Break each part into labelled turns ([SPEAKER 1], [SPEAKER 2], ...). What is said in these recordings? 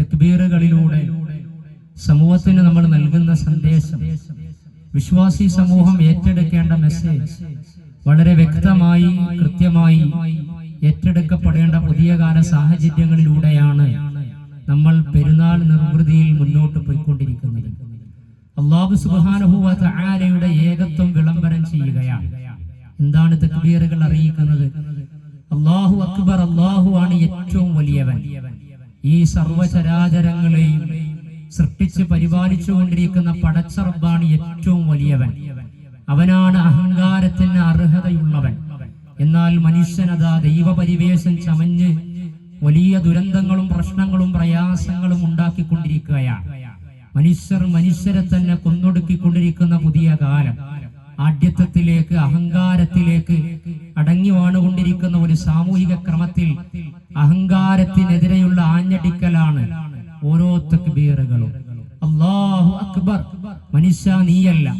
[SPEAKER 1] തെക്ബീറുകളിലൂടെ സമൂഹത്തിന് നമ്മൾ നൽകുന്ന സന്ദേശം. വിശ്വാസി സമൂഹം ഏറ്റെടുക്കേണ്ട മെസ്സേജ് വളരെ വ്യക്തമായി കൃത്യമായി ഏറ്റെടുക്കപ്പെടേണ്ട പുതിയ കാല സാഹചര്യങ്ങളിലൂടെയാണ് നമ്മൾ പെരുന്നാൾ നിർവൃതിയിൽ മുന്നോട്ട് പോയിക്കൊണ്ടിരിക്കുന്നത്. അള്ളാഹു സുബാനുഭൂവ തആലയുടെ ഏകത്വം വിളംബരം ചെയ്യുകയാണ്. എന്താണ് തക്ബീറുകൾ അറിയിക്കുന്നത്? അള്ളാഹു അക്ബർ അള്ളാഹു ആണ് ഏറ്റവും വലിയവൻ. ഈ സർവചരാചരങ്ങളെയും സൃഷ്ടിച്ച് പരിപാലിച്ചുകൊണ്ടിരിക്കുന്ന പടച്ചറബാണ് ഏറ്റവും വലിയവൻ. അവനാണ് അഹങ്കാരത്തിന് അർഹതയുള്ളവൻ. എന്നാൽ മനുഷ്യനതാ ദൈവപരിവേശം ചമഞ്ഞ് വലിയ ദുരന്തങ്ങളും പ്രശ്നങ്ങളും പ്രയാസങ്ങളും ഉണ്ടാക്കിക്കൊണ്ടിരിക്കുകയാണ്. മനുഷ്യർ മനുഷ്യരെ തന്നെ കൊന്നൊടുക്കിക്കൊണ്ടിരിക്കുന്ന പുതിയ കാലം. ആഢ്യത്വത്തിലേക്ക് അഹങ്കാരത്തിലേക്ക് അടങ്ങി വാണുകൊണ്ടിരിക്കുന്ന ഒരു സാമൂഹിക ക്രമത്തിൽ അഹങ്കാരത്തിനെതിരെയുള്ള ആഞ്ഞടിക്കലാണ് ഓരോ തക്ബീറുകളും. അള്ളാഹു അക്ബർ. മനുഷ്യ നീയല്ല.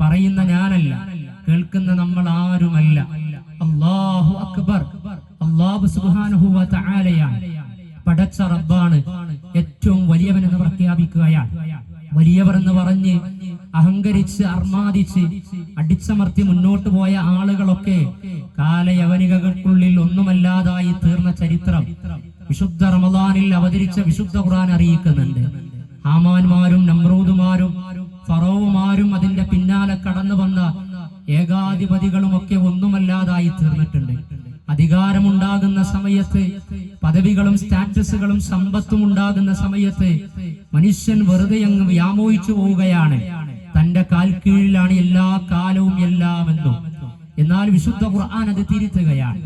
[SPEAKER 1] പറയുന്ന ഞാനല്ല. കേൾക്കുന്ന നമ്മൾ ആരുമല്ല. അള്ളാഹു അക്ബർ. അള്ളാഹു സുബ്ഹാനഹു വ പടച്ച റബ്ബാണ് ഏറ്റവും വലിയവൻ എന്ന് പ്രഖ്യാപിക്കുകയാണ്. വലിയവർ എന്ന് പറഞ്ഞ് അഹങ്കരിച്ച് അർമാദിച്ച് അടിച്ചമർത്തി മുന്നോട്ട് പോയ ആളുകളൊക്കെ കാലയവനികകൾക്കുള്ളിൽ ഒന്നുമല്ലാതായി തീർന്ന ചരിത്രം വിശുദ്ധ റമദാനിൽ അവതരിച്ച വിശുദ്ധ ഖുർആൻ അറിയിക്കുന്നുണ്ട്. ഹാമാന്മാരും നമ്രൂദുമാരും ഫറോവുമാരും അതിന്റെ പിന്നാലെ കടന്നു വന്ന ഏകാധിപതികളും ഒക്കെ ഒന്നുമല്ലാതായി തീർന്നിട്ടുണ്ട്. അധികാരമുണ്ടാകുന്ന സമയത്ത് പദവികളും സ്റ്റാറ്റസുകളും സമ്പത്തും ഉണ്ടാകുന്ന സമയത്ത് മനുഷ്യൻ വെറുതെ അങ്ങ് വ്യാമോഹിച്ചു പോവുകയാണ്. തന്റെ കാൽ കീഴിലാണ് എല്ലാ കാലവും എല്ലാമെന്നും. എന്നാൽ വിശുദ്ധ ഖുർആൻ അത് തിരുത്തുകയാണ്.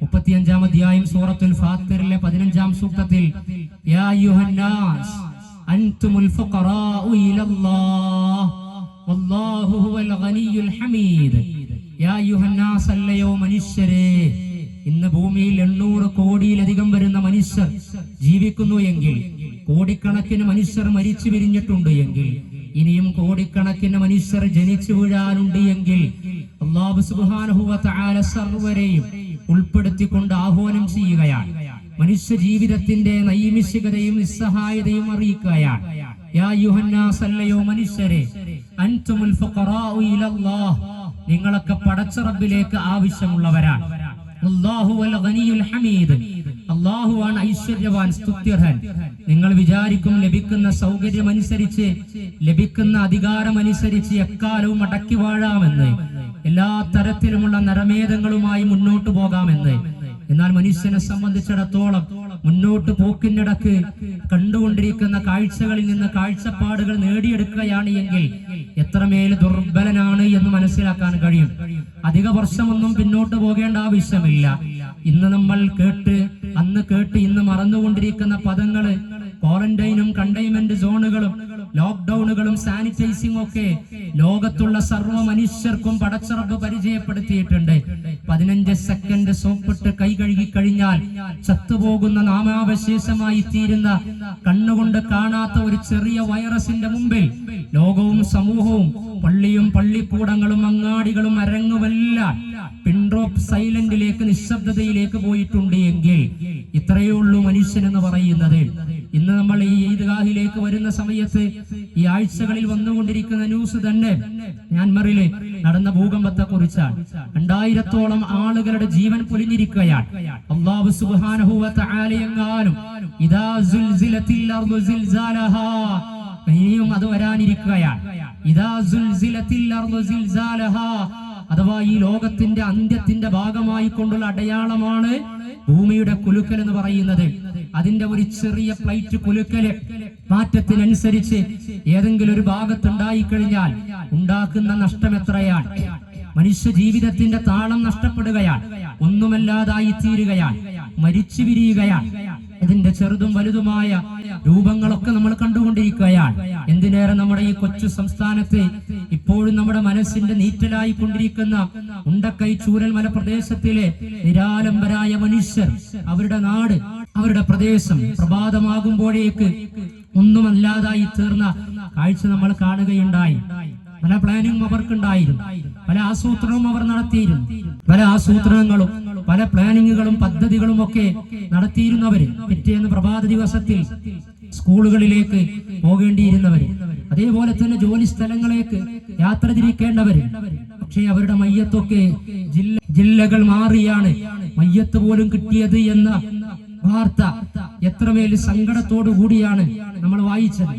[SPEAKER 1] മുപ്പത്തിയഞ്ചാം അധ്യായം സൂറത്തുൽ ഫാത്തിറിലെ പതിനഞ്ചാം സൂക്തത്തിൽ യാ ഫുഖറാഉ വല്ലാഹു ഹുവൽ ഹമീദ്. യാ ഇന്ന് ഭൂമിയിൽ എണ്ണൂറ് കോടിയിലധികം വരുന്ന മനുഷ്യർ ജീവിക്കുന്നു എങ്കിൽ കോടിക്കണക്കിന് മനുഷ്യർ മരിച്ചു പിരിഞ്ഞിട്ടുണ്ട് എങ്കിൽ ഇനിയും കോടിക്കണക്കിന് മനുഷ്യർ ജനിച്ചു വീഴാനുണ്ട് എങ്കിൽ അള്ളാഹു തആല സർവരെയും ഉൾപ്പെടുത്തിക്കൊണ്ട് ആഹ്വാനം ചെയ്യുകയാണ്. മനുഷ്യ ജീവിതത്തിന്റെ നൈമിഷികതയും നിസ്സഹായതയും അറിയിക്കുകയാണ്. യാ മനുഷ്യരെ അൻതുമുൽ നിങ്ങളൊക്കെ പടച്ച റബ്ബിലേക്ക് ആവശ്യമുള്ളവരാണ്. അല്ലാഹു വൽ ഗനിയുൽ ഹമീദ്. അള്ളാഹുവാണ് ഐശ്വര്യവാൻ സ്തുത്യർഹൻ. നിങ്ങൾ വിചാരിക്കും ലഭിക്കുന്ന സൗകര്യമനുസരിച്ച് ലഭിക്കുന്ന അധികാരമനുസരിച്ച് എക്കാലവും അടക്കി വാഴാമെന്ന്. എല്ലാ തരത്തിലുമുള്ള നരമേധങ്ങളുമായി മുന്നോട്ട് പോകാമെന്ന്. എന്നാൽ മനുഷ്യനെ സംബന്ധിച്ചിടത്തോളം മുന്നോട്ട് പോക്കിനിടക്ക് കണ്ടുകൊണ്ടിരിക്കുന്ന കാഴ്ചകളിൽ നിന്ന് കാഴ്ചപ്പാടുകൾ നേടിയെടുക്കുകയാണ് എങ്കിൽ എത്രമേൽ ദുർബലനാണ് എന്ന് മനസ്സിലാക്കാൻ കഴിയും. അധിക വർഷമൊന്നും പിന്നോട്ട് പോകേണ്ട ആവശ്യമില്ല. ഇന്ന് നമ്മൾ കേട്ട് അന്ന് കേട്ട് ഇന്ന് മറന്നുകൊണ്ടിരിക്കുന്ന പദങ്ങൾ ക്വാറന്റൈനും കണ്ടെയ്ൻമെന്റ് സോണുകളും ലോക്ക്ഡൌണുകളും സാനിറ്റൈസിംഗ് ഒക്കെ ലോകത്തുള്ള സർവ മനുഷ്യർക്കും പടച്ചിറപ്പ് പരിചയപ്പെടുത്തിയിട്ടുണ്ട്. പതിനഞ്ച് സെക്കൻഡ് സോപ്പിട്ട് കൈ കഴുകി കഴിഞ്ഞാൽ ചത്തുപോകുന്ന നാമാവശേഷമായി തീരുന്ന കണ്ണുകൊണ്ട് കാണാത്ത ഒരു ചെറിയ വൈറസിന്റെ മുമ്പിൽ ലോകവും സമൂഹവും പള്ളിയും പള്ളിക്കൂടങ്ങളും അങ്ങാടികളും അരങ്ങുമെല്ലാം പിൻഡ്രോപ്പ് സൈലന്റിലേക്ക് നിശബ്ദതയിലേക്ക് പോയിട്ടുണ്ട് എങ്കിൽ ഇത്രയേ ഉള്ളൂ മനുഷ്യൻ എന്ന് പറയുന്നത്. ഇന്ന് നമ്മൾ ഈ ഈദ്ഗാഹിലേക്ക് വരുന്ന സമയത്ത് ഈ ആഴ്ചകളിൽ വന്നുകൊണ്ടിരിക്കുന്ന ന്യൂസ് തന്നെ മ്യാൻമറിലെ നടന്ന ഭൂകമ്പത്തെ കുറിച്ചാണ് രണ്ടായിരത്തോളം ആളുകളുടെ ജീവൻ പൊലിഞ്ഞിരിക്കുകയാണ്. അള്ളാഹു അർദു സിൽസാലഹാ ഇനിയും അത് വരാനിരിക്കുകയാണ്. സിൽസാലഹാ അഥവാ ഈ ലോകത്തിന്റെ അന്ത്യത്തിന്റെ ഭാഗമായി കൊണ്ടുള്ള അടയാളമാണ് ഭൂമിയുടെ കുലുക്കൽ എന്ന് പറയുന്നത്. അതിന്റെ ഒരു ചെറിയ പ്ലേറ്റ് കുലുക്കൽ മാറ്റത്തിനനുസരിച്ച് ഏതെങ്കിലും ഒരു ഭാഗത്തുണ്ടായി കഴിഞ്ഞാൽ ഉണ്ടാക്കുന്ന നഷ്ടം എത്രയാണ്? മനുഷ്യ ജീവിതത്തിന്റെ താളം നഷ്ടപ്പെടുകയാണ്. ഒന്നുമല്ലാതായി തീരുകയാണ് മരിച്ചു പിരിയുകയാണ് ഇതിന്റെ ചെറുതും വലുതുമായ രൂപങ്ങളൊക്കെ നമ്മൾ കണ്ടുകൊണ്ടിരിക്കുകയാണ്. എന്തിനേറെ നമ്മുടെ ഈ കൊച്ചു സംസ്ഥാനത്ത് ഇപ്പോഴും നമ്മുടെ മനസ്സിന്റെ നീറ്റലായി കൊണ്ടിരിക്കുന്ന ഉണ്ടക്കൈ ചൂരൽമല പ്രദേശത്തിലെ നിരാലംബരായ മനുഷ്യർ അവരുടെ നാട് അവരുടെ പ്രദേശം പ്രഭാതമാകുമ്പോഴേക്ക് ഒന്നുമല്ലാതായി തീർന്ന കാഴ്ച നമ്മൾ കാണുകയുണ്ടായി. പല പ്ലാനിങ്ങും അവർക്കുണ്ടായിരുന്നു. പല ആസൂത്രണവും അവർ നടത്തിയിരുന്നു. പല ആസൂത്രണങ്ങളും പല പ്ലാനിങ്ങുകളും പദ്ധതികളും ഒക്കെ നടത്തിയിരുന്നവര് പിറ്റേന്ന് പ്രഭാത ദിവസത്തിൽ സ്കൂളുകളിലേക്ക് പോകേണ്ടിയിരുന്നവര്. അതേപോലെ തന്നെ ജോലി സ്ഥലങ്ങളിലേക്ക് യാത്ര തിരിക്കേണ്ടവര്. പക്ഷേ അവരുടെ മയ്യത്തൊക്കെ ജില്ല ജില്ലകൾ മാറിയാണ്. മയ്യത്ത് പോലും കിട്ടിയത് എന്ന വാർത്ത എത്രമേൽ സങ്കടത്തോടു കൂടിയാണ് നമ്മൾ വായിച്ചത്.